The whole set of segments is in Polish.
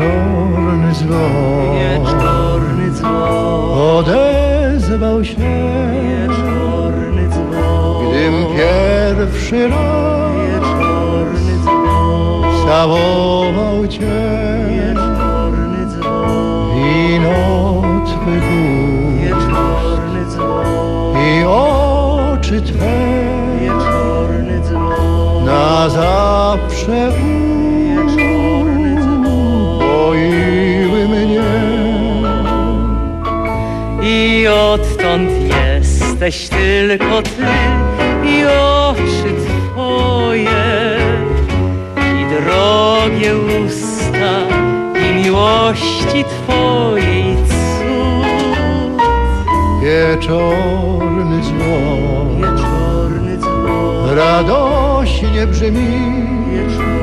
wieczorny dzwon. Wieczorny dzwon. Odezwał się. Wieczorny dzwon. Gdym pierwszy raz Wieczorny dzwon. Całował Cię. Wieczorny dzwon. Wino Twych ust Wieczorny dzwon. I oczy Twe Wieczorny dzwon. Na zawsze ust upoiły mnie. I odtąd jesteś tylko ty i oczy twoje i drogie usta i miłości twojej cud. Wieczorny dzwon Wieczorny dzwon, radośnie brzmi, wieczorny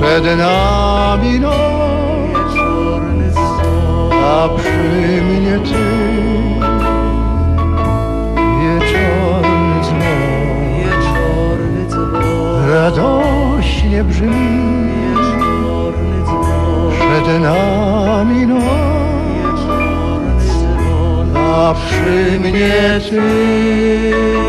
przed nami noc, a przy mnie ty. Wieczorny dzwon radośnie brzmi, przed nami noc, a przy mnie ty.